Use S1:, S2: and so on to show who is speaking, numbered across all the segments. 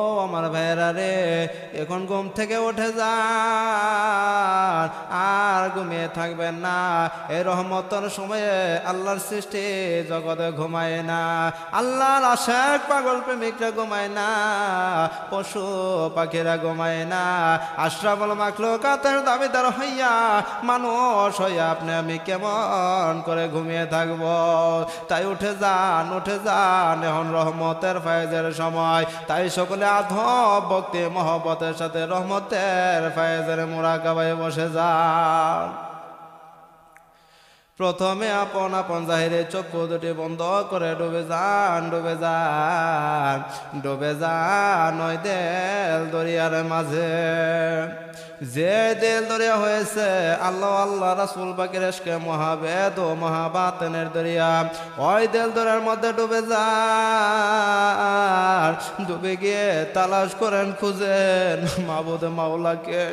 S1: ও আমার ভাইয়েরা রে, এখন ঘুম থেকে উঠে যান, আর ঘুমিয়ে থাকবেন না। এই রহমতর সময়ে আল্লাহর সৃষ্টি জগতে ঘুমায় না। আল্লাহর আশেক পাগল প্রেমিকরা ঘুমায় না, পশু পাখিরা ঘুমায় না। আশ্রাবল মাখলো কাতের দাবিদার হইয়া মানুষ হইয়া আপনি আমি কেমন করে ঘুমিয়ে থাকব? তাই উঠে যান উঠে যান, এখন রহমতের ফায়জের সময়। তাই সকলে ভক্তি, মহব্বতের সাথে রহমতের ফায়জের মোরাকাবায় বসে যান। প্রথমে আপন আপন জাহিরে চক্ষু দুটি বন্ধ করে ডুবে যান ডুবে যান ডুবে যান ওই দেল দরিয়ার মাঝে। যে দেল দরিয়া হয়েছে, আল্লাহ আল্লাহ রাসুল বাকির এসকে মহাবেদ ও মহাবাতনের দরিয়া। ওই দেল দরিয়ার মধ্যে ডুবে যান ডুবে গিয়ে তালাশ করেন, খুঁজেন মাবুদ মাওলাকে।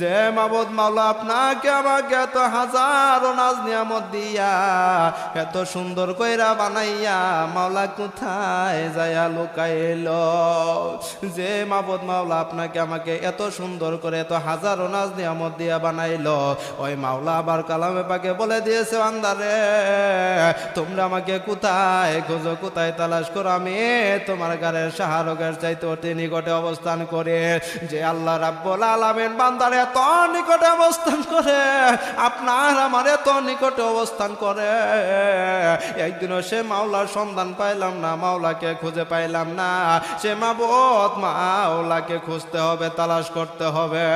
S1: যে মাবুদ মাওলা আপনাকে আমাকে এত হাজারো নাজ নিয়ামত দিয়া, এত সুন্দর কইরা বানাইয়া মাওলা কোথায় যায়া লুকাইল? যে মাবুদ মাওলা আপনাকে আমাকে এত সুন্দর করে, এত হাজারো নাজ নিয়ামত দিয়া বানাইল। ওই মাওলা আবার কালামে পাকে বলে দিয়েছে আন্দারে তোমরা আমাকে কোথায় খোঁজো? কোথায় তালাশ করো? আমি তোমার গারের শাহরুখের চাইতে অতি নিকটে অবস্থান করে। যে আল্লাহ রাব্বুল আলামিন বান্দার এত নিকটে অবস্থান করে, আপনার আমার এত নিকটে অবস্থান করে। একদিনও সে মাওলার সন্ধান পাইলাম না, মাওলাকে খুঁজে পাইলাম না। সে মাবত মাওলাকে খুঁজতে হবে, তালাশ করতে হবে।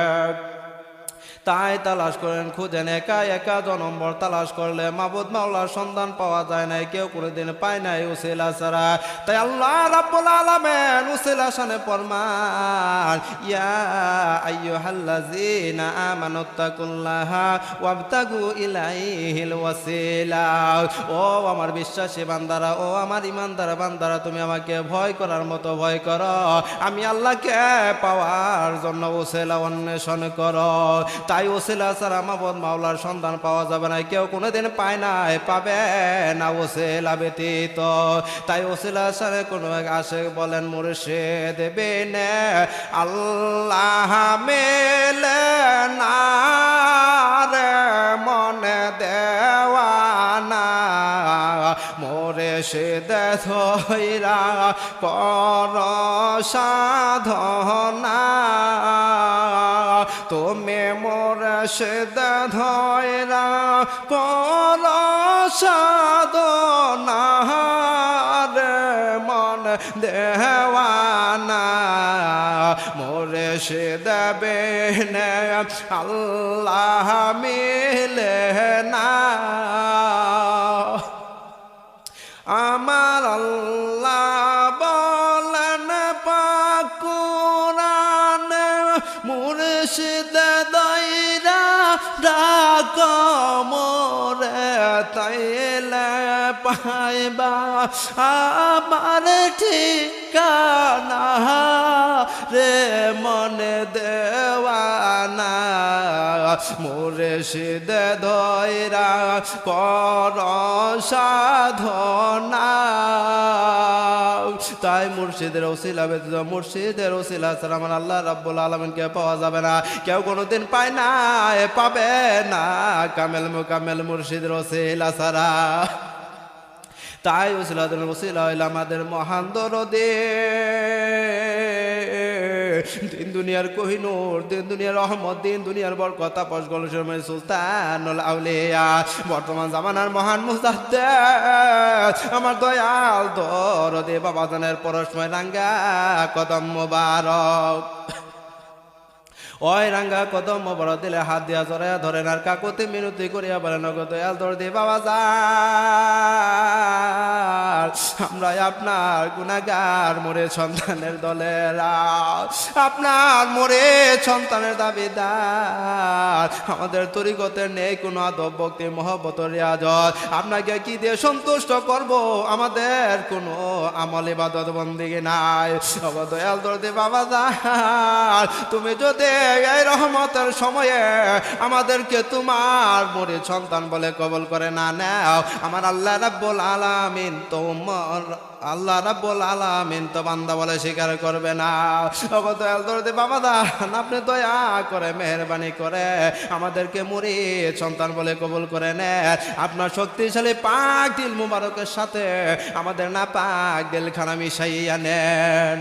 S1: তাই তালাশ করেন খুঁজেন একা একা জনম্বর তালাশ করলে মাবুদ মাওলার সন্ধান পাওয়া যায় নাই, কেউ কোনোদিন পায় নাই উসিলা ছাড়া। তাই আল্লাহ রাব্বুল আলামিন উসিলা শানে ফরমান, ইয়া আইয়ুহাল্লাযীনা আমানুত্তাকুল্লাহা ওয়াবতাগু ইলাইহিল ওয়াসিলা। ও আমার বিশ্বাসী বান্দারা, ও আমার ইমানদার বান্দারা, তুমি আমাকে ভয় করার মতো ভয় করো। আমি আল্লাহকে পাওয়ার জন্য ওসেলা অন্বেষণ করো। তাই ওসিলা ছাড়া মাবদ মাওলার সন্ধান পাওয়া যাবে না। কেউ কোনোদিন পায় নাই, পাবে না ওসিলা ব্যতীত। তাই ওসিলা ছাড়া কোনো এক আসে বলেন মুর্শে দেবে নে আল্লাহ মেলে না রে মনে দেওয়ানা মোরে সে ধৈরা কর সাধনা। তুমি মোর সে পর কর সাধনা রে মন দেহানা মোরে সে দেবে নে আল্লাহ মিলে না। মুর্শিদ দৈরা ডাক মোরে তাইলে পাইবা আমার ঠিকানা রে মনে দেওয়ানা। মোরে সিদ ধৈরা কর সাধনা। তাই মুর্শিদের ওসিলা ব্যতীত মুর্শিদের ওসিলা ছাড়া আমার আল্লাহ রাব্বুল আলমিনকে পাওয়া যাবে না। কেউ কোনোদিন পায় না পাবে না। কামেল মুকামেল মুর্শিদের ওসিলা ছাড়া। তাই ওসিলাদের ওসিলা হইল আমাদের মহান দরদে। দিন দুনিয়ার কোহিনুর, দিন দুনিয়ার রহমত, দিন দুনিয়ার বর কথা পশ গলসের মধ্যে সুলতান আউলিয়া। বর্তমান জামানার মহান মুস্তাদ্দে আমার দয়াল দরদে, বাবা জানের পরশময় রাঙ্গা কদম মোবারক। ওই রাঙ্গা কদম বড় দিলে হাত দিয়া জড়াইয়া ধরেন আর কাকুতি মিনতি করিয়া বলেন গো দয়াল দর দিয়ে বাবা যার। আমরা আপনার গুণাগার মোরে সন্তানের দলেরা আপনার মোরে সন্তানের দাবিদার। আমাদের তরিগতের নেই কোনো আদব, ভক্তি, মহব্বত, রিয়াজত। আপনাকে কি দিয়ে সন্তুষ্ট করব? আমাদের কোনো আমল ইবাদত বন্দিগি নাই। বাবা দয়াল দর দিয়ে বাবা যার। তুমি যদি এই রহমতের সময়ে আমাদেরকে তোমার মরে সন্তান বলে কবল করে না নাও। আমার আল্লাহ রাব্বুল আলামিন তোমার আল্লাহ রাব্বুল আলামিন তো বান্দা বলে স্বীকার করবে না। ওগো দয়াল দরদি, বাবা দান, আপনি দয়া করে, মেহরবানি করে আমাদেরকে মুড়ি সন্তান বলে কবুল করে নেন। আপনার শক্তিশালী পাক দিল মুবারকের সাথে আমাদের না পাক দিলখানা মিশাইয়া নেন।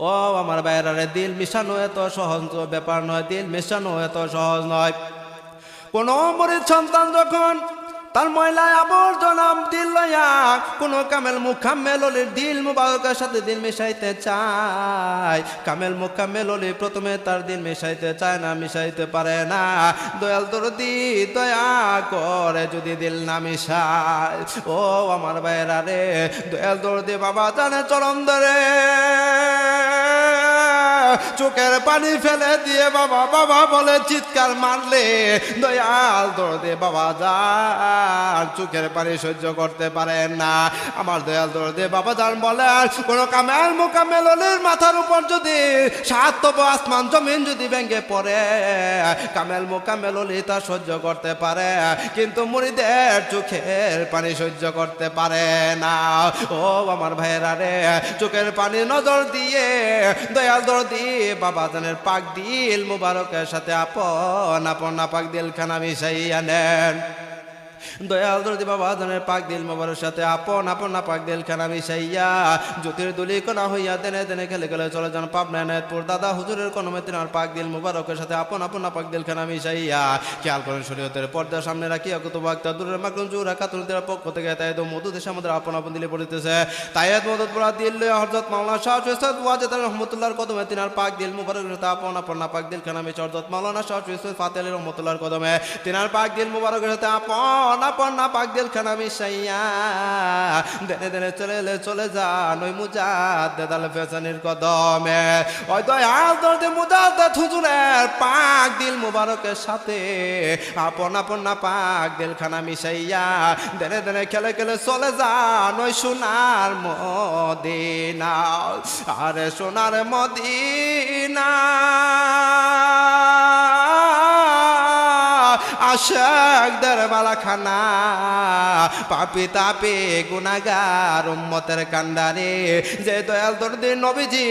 S1: ও আমার বাইরারে, দিল মিশানো এত সহজ, ব্যাপার নয়, দিল মিশানো এত সহজ নয়। কোন মরিদ সন্তান যখন তার ময়লায় আবর্জনা দিল লইয়া কোন কামেল মুখাম্মেল অলির দিল মুবারকের সাথে দিল মিশাইতে চায়। কামেল মুখাম্মেল অলি প্রথমে তার দিল মিশাইতে চায় না, মিশাইতে পারে না। দয়াল দরদি দয়া করে যদি দিল না মিশায়। ও আমার বাইরা রে, দয়াল দরদি বাবা জানে চরম ধরে। চোখের পানি ফেলে দিয়ে বাবা বাবা বলে চিৎকার মারলে। দয়াল দৌড়দে বাবা যান চোখের পানি সহ্য করতে পারেন না। আমার দয়াল দৌড়দে বাবা যান বলে কোন কামেল মোকামেল অলির মাথার উপর যদি সাত তব আসমান জমিন যদি ভেঙে পড়ে, কামেল মোকামেল তা সহ্য করতে পারে, কিন্তু মুড়িদের চোখের পানি সহ্য করতে পারে না। ও আমার ভাইয়েরা রে, চোখের পানি নজর দিয়ে, দয়াল দর দিয়ে বাবা জানের পাক দিল মুবারকের সাথে আপন আপন নাপাক দিল খানা মিশাইয়া নেন। দয়াল দরদি বাবা ধনের পাক দিল মোবারকের সাথে আপন আপন না পাক দিল খানা মিশাইয়া। জ্যোতির দুলি কোনা হইয়া দেনে দেনে খেলে গেলে চলে যান পাবনা নায়তপুর দাদা হুজুরের কোনো মেতিনার পাক দিল মুবারকের সাথে আপন আপন না পাক দিল খানা মিশাইয়া। খেয়াল করেন শরীয়তের পর্দার সামনে রাখি অকুত বাক্তা দূরের মাকরুন জুরা কাতুলদের পক্ষ থেকে তাই তো মধু দেশে আমাদের আপন আপন দিলে পড়িতেছে। তাইয়াত মদত পড়া দিল হরজত মাওলানা শাহ সৈয়দ ওয়াজেদ রহমতুল্লাহর কদমে তিনার পাক দিল মুবারকের সাথে আপন আপন না পাক দিল খানা মিশা হরজত মাওলানা শাহ সৈয়দ ফাতে রহমতুল্লাহর কদমে তিনার পাক দিল মুবারকের সাথে আপন আপন না পাক দিল খানা মিশাইয়া। দেনে দেনে চলে চলে যান ওই মুজাদ দেদাল ফেসানির কদমে। ওই তো আল দরদে মুজাদ হুজুরের পাক দিল মুবারকের সাথে আপন আপন না পাক দিল খানা মিশাইয়া। দেনে দেনে খেলে খেলে চলে যান ওই সোনার মদিনা। আরে সোনার মদিনা। আশাকদের বালাখানা পাপি তাপে গুনাগার উম্মতের কান্ডারে যে দয়াল দরদি নবীজি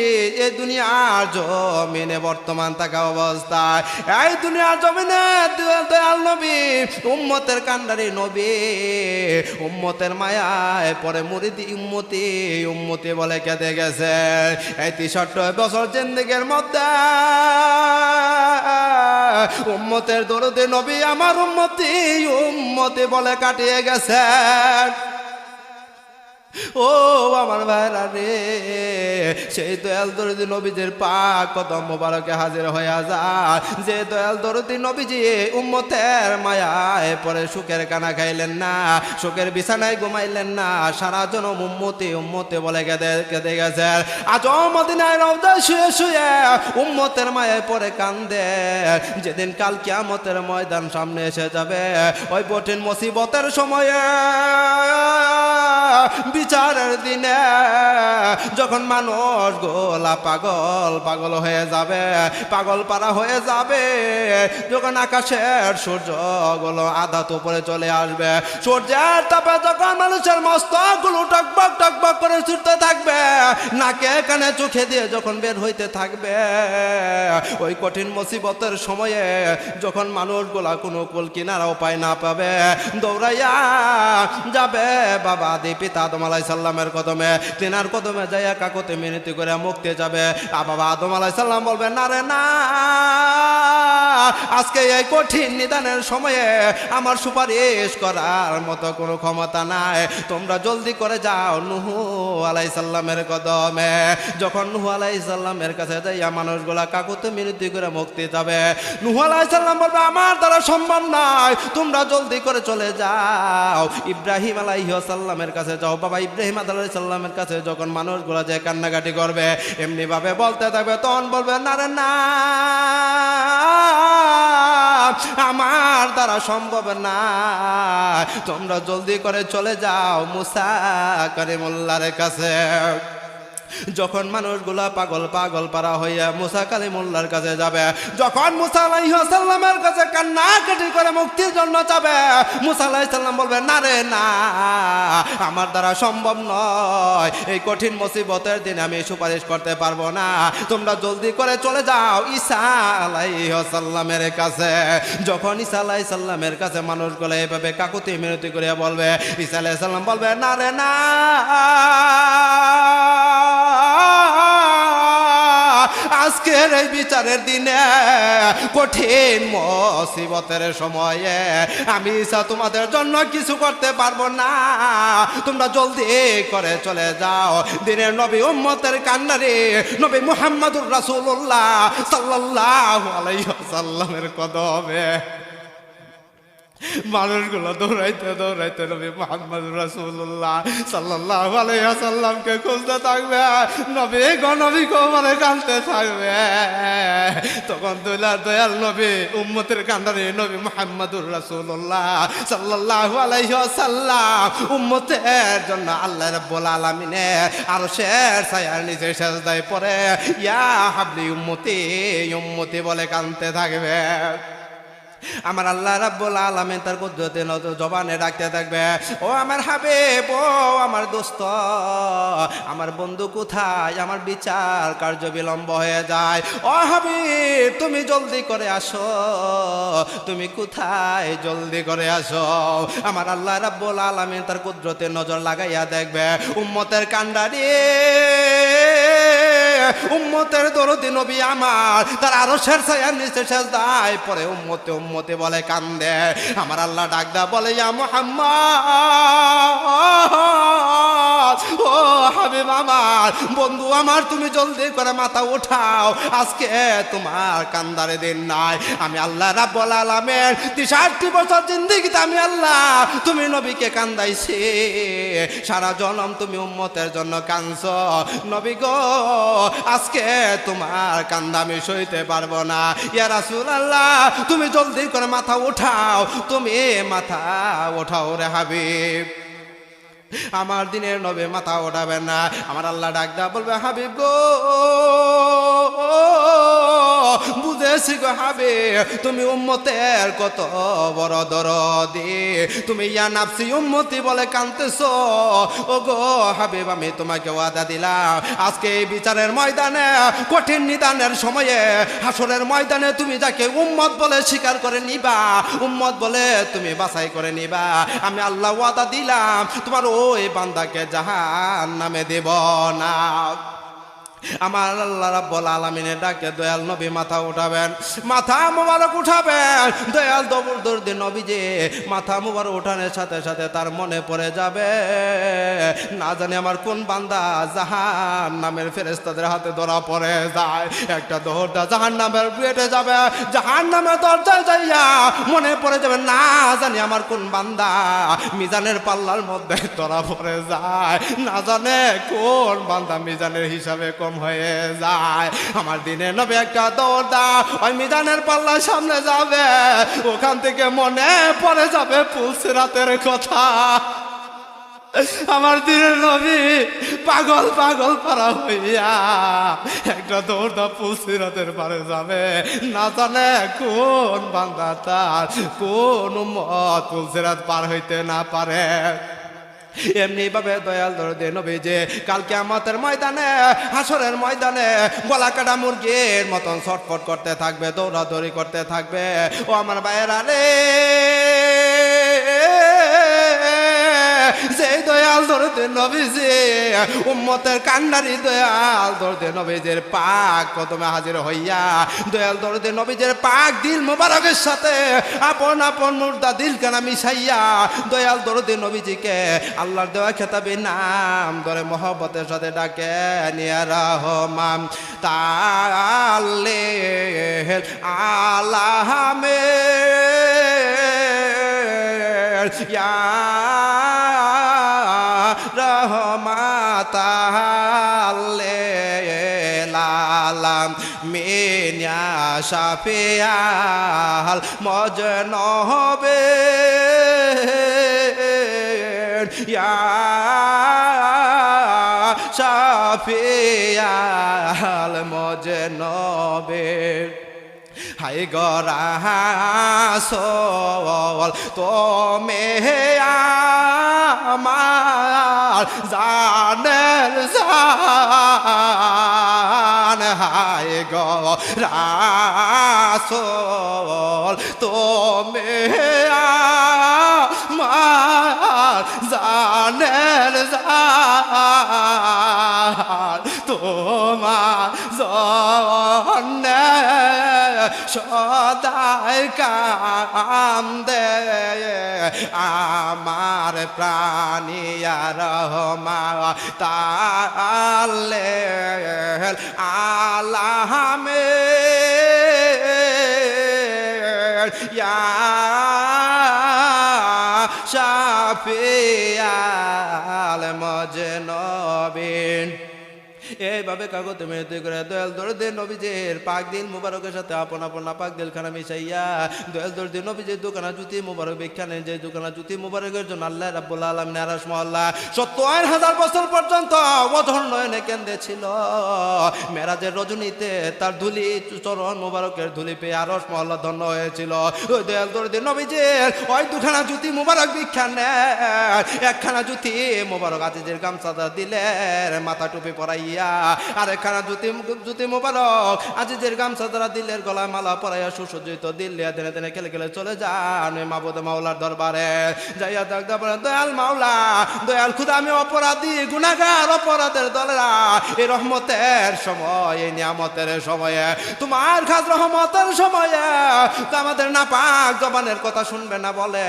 S1: এই দুনিয়ার জমিনে বর্তমান থাকা অবস্থায়, এই দুনিয়ার জমিনে দয়াল নবী, উম্মতের কান্ডারি নবী, উম্মতের মায়ায় পরে মুরিদি উম্মতি উম্মতি বলে কেঁদে গেছে। এই তিষট্ট বছর জিন্দিগের মধ্যে উম্মতের দরদে নবী আমার উম্মতি উম্মতি বলে কাটিয়ে গেছেন। ও আমার ভাইরা রে, সেই দয়াল দরদি নবীজির পাক কদম মোবারকে হাজির হয়ে যায়। যে দয়াল দরদি নবীজি উম্মতের মায়ায় পরে সুখের কানা খাইলেন না, সুখের বিছানায় ঘুমাইলেন না, সারা জন উম্মতি উম্মতি বলে কেঁদে কেঁদে গেছেন আজ মদিনায় রওদা শুয়ে শুয়ে উম্মতের মায়ায় পরে কান্দে। যেদিন কাল কিয়ামতের ময়দান সামনে এসে যাবে, ওই কঠিন মুসিবতের সময়ে বিচারের দিনে যখন মানুষ গোলা পাগল পাগল হয়ে যাবে, পাগল পারা হয়ে যাবে, যখন আকাশের সূর্যগুলো আধা উপরে চলে আসবে, সূর্যের তাপে যখন মানুষের মস্তকগুলো টকবক টকবক করে ছুটতে থাকবে, নাকে কানে চোখে দিয়ে যখন বের হইতে থাকবে, ওই কঠিন মুসিবতের সময়ে যখন মানুষগুলা কোনো কুল কিনারা উপায় না পাবে, দৌড়াইয়া যাবে বাবা আদি পিতা আদম আলাই সাল্লামের কদমে, তিনার কদমে যাই কাকতে মিনতি করে মুক্তি যাবে। আবাবা বাবা আদম আলাই সাল্লাম বলবে, না রে, না। আজকে এই কঠিন নিদানের সময়ে আমার সুপারিশ করার মতো কোনো ক্ষমতা নাই। তোমরা জলদি করে যাও নুহু আলাই সাল্লামের কদমে। যখন নুহু আলাই সাল্লামের কাছে যাইয়া মানুষগুলা কাকুতে মিনতি করে মুক্তি যাবে, নুহু আলাই সাল্লাম বলবে, আমার দ্বারা সম্ভব নাই তোমরা জলদি করে চলে যাও। ইব্রাহিম আলাইসাল্লামের কাছে যাও। বাবা ইব্রাহিম আলাই সাল্লামের কাছে যখন মানুষগুলা যে কান্নাকাটি করবে, এমনিভাবে বলতে থাকবে, তখন বলবে, না রে, না। আমার দ্বারা সম্ভব না। তোমরা জলদি করে চলে যাও মুসা করিমুল্লার কাছে। যখন মানুষগুলা পাগল পাগল পারা হইয়া মুসা কালিমুল্লার কাছে যাবে, যখন মুসা কাছে কান্নাকাটি করে মুক্তির জন্য যাবে, মুসা বলবে, না রে, না, আমার দ্বারা সম্ভব নয়। এই কঠিন মুসিবতের দিন আমি সুপারিশ করতে পারব না। তোমরা জলদি করে চলে যাও ঈসা আলাইসাল্লামের কাছে। যখন ঈসা আলাইসাল্লামের কাছে মানুষগুলো এভাবে কাকুতি মিনতি করে বলবে, ঈসা আলাইসাল্লাম বলবে, না রে, না আজকের এই বিচারের দিনে কঠিন মসিবতের সময়ে আমি সা তোমাদের জন্য কিছু করতে পারব না। তোমরা জলদি করে চলে যাও। দিনের নবী উম্মতের কান্নারে নবী মুহাম্মদুর রাসুল্লাহ সাল্লাহ আলাইসাল্লামের কদমে। মানুষগুলো দৌড়াইতে দৌড়াইতে নবী মোহাম্মদ রাসূলুল্লাহ সাল্লাল্লাহু আলাইহি ওয়াসাল্লামকে খুঁজতে থাকবে। নবী গণবী কোমরে কাঁদতে থাকবে। তখন দয়াল দয়াল নবী, উম্মতের কান্দারে নবী মোহাম্মদুর রাসূলুল্লাহ সাল্লাল্লাহু আলাইহি ওয়াসাল্লাম। উম্মতের জন্য আল্লাহ রাব্বুল আলামিনে আরও শের ছায়ার নিচে সেজদায় পরে ইয়া হাবলি উম্মতি উম্মতি বলে কাঁদতে থাকবে। আমার আল্লাহ রাব্বুল আলামিন তার কুদরতে নজর জবানে রাখতে থাকবে। ও আমার হাবিব, ও আমার দোস্ত, আমার বন্ধু কোথায়? আমার বিচার কার্য বিলম্ব হয়ে যায়। ও হাবিব, তুমি জলদি করে আসো। তুমি কোথায়? জলদি করে আসো। আমার আল্লাহ রাব্বুল আলামিন তার কুদরতে নজর লাগাইয়া দেখবে। উম্মতের কান্ডারি উম্মতের দরদি নবী আমার, তার আরও শের ছায়ার নিচে শেষ দায় পরে উম্মতে উম্মতে বলে কান্দে। আমার আল্লাহ ডাকদা বলে, ইয়া মোহাম্মদ! ও হাবিব আমার, বন্ধু আমার, তুমি জলদি করে মাথা উঠাও। আজকে তোমার কান্দারে দিন নাই। আমি আল্লাহ রাব্বুল আলামিন তিসাটটি বছর জিন্দিগিতে আমি আল্লাহ, তুমি নবীকে কান্দাইছি। সারা জনম তুমি উম্মতের জন্য কাঁদছ। নবী গো, আজকে তোমার কান্দা আমি সইতে পারব না। ইয়া রাসূল আল্লাহ তুমি জলদি করে মাথা উঠাও। তুমি মাথা উঠাও রে হাবিব। আমার দিনের নবে মাথা ওঠাবেন না। আমার আল্লাহ ডাকদা বলবে হাবিব গো। বুঝেছি গো হাবে। তুমি উম্মতের কত বড় দরদি। তুমি ইয়া নাফসি উম্মতি বলে কানতেছ ও গো হাবিব, আমি তোমাকে ওয়াদা দিলাম। আজকে এই বিচারের ময়দানে, কঠিন নিদানের সময়ে, হাসরের ময়দানে তুমি যাকে উম্মত বলে স্বীকার করে নিবা, উম্মত বলে তুমি বাছাই করে নিবা। আমি আল্লাহ ওয়াদা দিলাম, তোমার ওই বান্দাকে জাহান নামে দেব না। আমার আল্লাহ রাব্বুল আলামিনের ডাকে দয়াল নবী মাথা উঠাবেন, মাথা মোবারক উঠাবেন, দয়াল দবুর দর্দি নবী যে মাথা মোবারক উঠানোর সাথে সাথে তার মনে পড়ে যাবে। না জানি আমার কোন বান্দা জাহান নামের ফেরেস্তাদের হাতে ধরা পড়ে যায়। একটা দৌড়টা জাহান নামের যাবে জাহান নামের দরজায় যাইয়া মনে পড়ে যাবে, না জানি আমার কোন বান্দা মিজানের পাল্লার মধ্যে ধরা পড়ে যায়। না জানে কোন বান্দা মিজানের হিসাবে কম হয়ে যায়। আমার দিনে নবে একটা দৌড় ওই মিজানের পাল্লার সামনে যাবে। ওখান থেকে মনে পড়ে যাবে পুলসিরাতের কথা। আমার দিনের নবী পাগল পাগল পারা হইয়া একটা দৌড়দা পুলসিরাতের পারে যাবে। না জানে কোন বান্দা তার, কোন মত পুলসিরাত পার হইতে না পারে। এমনি ভাবে দয়াল দরদে নবী যে কালকে আমাদের ময়দানে, হাসরের ময়দানে গলা কাটা মুরগির মতন ছটফট করতে থাকবে, দৌড়াদৌড়ি করতে থাকবে। ও আমার বাইরে রে। দয়াল ধরতে নবীজি, উম্মতের কান্ডারি দয়াল ধরতে নবীজের পাক প্রথমে হাজির হইয়া, দয়াল ধরতে নবীজের পাক দিল মোবারকের সাথে, আপন আপন মুর্দা দিল কানা মিশাইয়া, দয়াল ধরতে নবীজিকে আল্লাহর দেওয়া খেতাবি নাম ধরে মহব্বতের সাথে ডাকে, নিয়া রহমান তালে আলাহামে ইয়া রহমাতালাম মিনিয়া সাফিয়াল মজন হবে ইয়া শাফিয়াল মজে নবের হাই গরাসল তুমি আমার জানের জান। হাই গরাসল তুমি আমার জানের জান। তোমার জন্যে সদাই কান্দে আমার প্রাণিয়া রহমা তালে আলামে শাফিয়াল মজনবিন এইভাবে কাগজে মেহতে করে দয়াল দরদে নবীজের পাক দিল মুবারকের সাথে আপন আপন না পাক দিল খানা মিশাইয়া। দয়াল দরদে নবীজের দোকানা জুতি মুবারক বিখ্যানে যে দোকানা জুতি মুবারকের জন্য আল্লাহ রাব্বুল আলম নারাস মহল্লা। সত্তর হাজার বছর পর্যন্ত অধর নয়নে কেন্দ্রে ছিল। মেরাজের রজনীতে তার ধুলি, চরণ মুবারকের ধুলি পেয়ে আরস মহল্লা ধন্য হয়েছিল। ওই দয়াল দরদে নবীজের ওই দুখানা জুতি মুবারক বিখ্যানে একখানা জুতি মুবারক আজিজের গামছাদা দিলেন, মাথা টুপি পরাইয়া আর একখানা জুতি জুতি মুবারক, আজিজের গামছা দ্বারা দিলের গলায় মালা পরাইয়া সুসজ্জিত দিল্লিয়া দিনে দিনে খেলে খেলে চলে যান মাবুদ মাওলার দরবারে। যাইয়া দয়াল মাওলা, দয়াল খুদা, আমি অপরাধী গুনাগার অপরাধের দলেরা, এই রহমতের সময়, এই নিয়ামতের সময়ে, তোমার খাস রহমতের সময়ে আমাদের না পাক জবানের কথা শুনবে না বলে,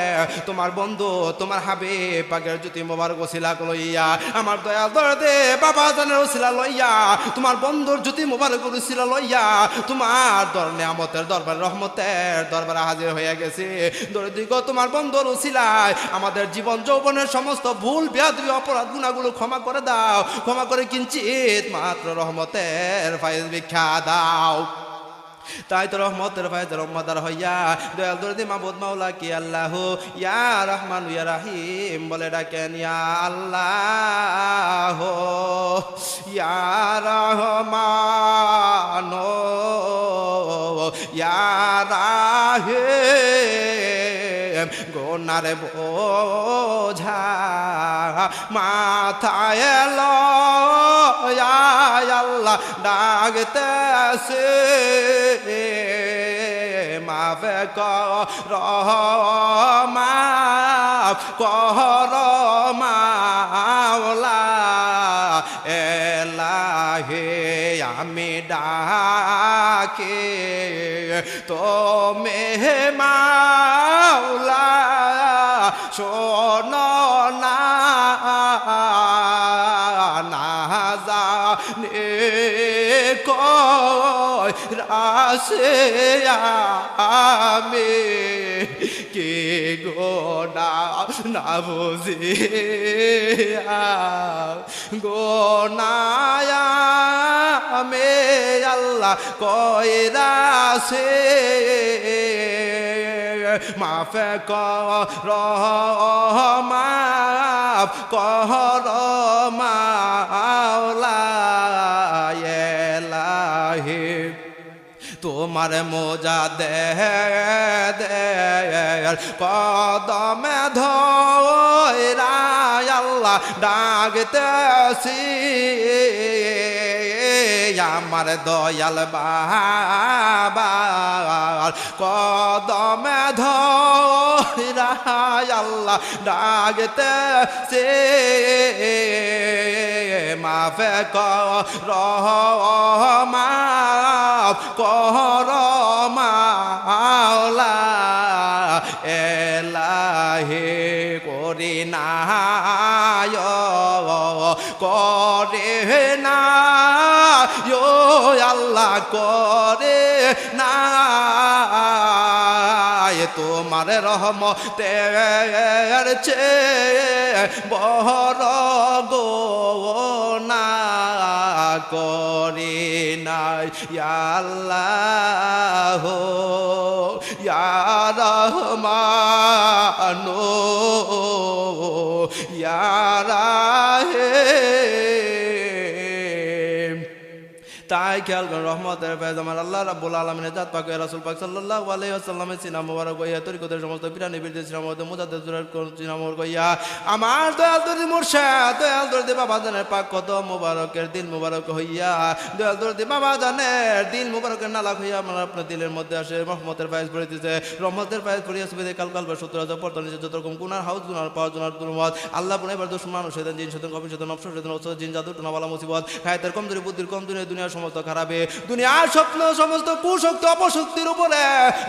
S1: তোমার বন্ধু, তোমার হাবি পাকের জ্যোতি মোবারক ওসিলা লইয়া, আমার দয়াল দরদে বাবা জানের ওসিলা লইয়া, তোমার বন্ধুর জ্যোতি মোবারক ছিল লইয়া, তোমার দর নিয়ামতের দরবার, রহমতের দরবারে হাজির হয়ে গেছে। দরিদ্র তোমার বন্ধুর উশিলায় আমাদের জীবন যৌবনের সমস্ত ভুল, বেয়াদবি, অপরাধ, গুণাগুলো ক্ষমা করে দাও। ক্ষমা করে কিঞ্চিত মাত্র রহমতের ফাইজ বিখ্যা দাও। তাই তো রহমতের ফায়দ রহমদার হইয়া, দয়াল দরদি মাবুদ মাওলা কি আল্লাহ, ইয়া রহমান, ইয়া রাহিম বলে ডাকেন, ইয়া আল্লাহ, ইয়া রহমান, ইয়া রাহিম। গোনার বোঝা মাথায় লয়া আল্লাহ ডাকতেছে মাফে কর, মাফ কর, মাওলা। এলাহে, আমি ডাকে তো মেহে মাওলা। শোন না। রাসে আমি কে গোনা না বুঝে গোনায়া মে আল্লাহ কয়রাসে মাফে কর মাফ কর মাওলা এলাহি। তোমার মোজা দে কদমে ধরা আল্লাহ ডাকতেছি। আমার দয়াল বাবা কদমে ধরা ডাকতে সে মাফে কর কর মাওলা এলাহে করি নায়, করে না ইয়ো আল্লাহ করে না তোমার রহমতের চে বড় গো না করি নাই। আল্লাহ ইয়ারহমানো ইয়ারাহে তাই খেয়াল করেন, রহমতের ফেজ আমার আল্লাহ রাব্বুল আলমিনের জাত পাক রাসুল পাক সাল্লাল্লাহু আলাইহি ওয়াসাল্লামের সিনাম মোবারক হইয়া, তরিকতের সমস্ত পিরানি বীরদের সিনাম মধ্যে মুজাদ্দেদ জুরার সিনাম মোবারক আমার দয়াল দরদি মুর্শিদ, দয়াল দরদি বাবা জানের পাক কত মোবারকের দিল মোবারক হইয়া, দয়াল দরদি বাবা জানের দিল মোবারকের নালাক হইয়া আমার আপনার দিলের মধ্যে আসে, রহমতের ফায়জ পড়িতেছে রহমতের ফায়জ পড়িয়া সুবিধে কাল কাল বা সত্তর হাজার পর্তন যত রকম গুনার হাউস গুনার পাওয়ার জনার দুর্মত আল্লাহ পুনে এবার দোষ মানুষ সেদিন জিন সেদিন কবি সেদিন অপসর সেদিন অবসর জিন, জাদু টুনাওয়ালা মুসিবত। খায়তের কমজোরি, বুদ্ধির কমজোরি, দুনিয়ার সমস্ত খারাপে। দুনিয়ার স্বপ্ন, সমস্ত কুশক্তি, অপশক্তির উপরে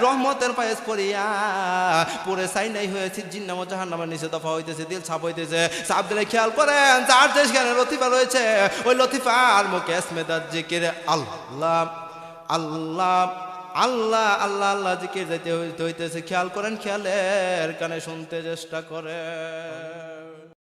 S1: রহমতের পায়েস পড়িয়া পরে সাই নাই হয়েছে জিন নাম জাহান নামের নিচে দফা হইতেছে, দিল ছাপ হইতেছে। সাপ দিলে খেয়াল করেন, যার দেশ জ্ঞানে লতিফা রয়েছে, ওই লতিফার মুখে এসমেদার জিকির, আল্লাহ আল্লাহ আল্লাহ আল্লাহ আল্লাহ জিকির যাইতে হইতে হইতেছে। খেয়াল করেন, খেয়ালের কানে শুনতে চেষ্টা করে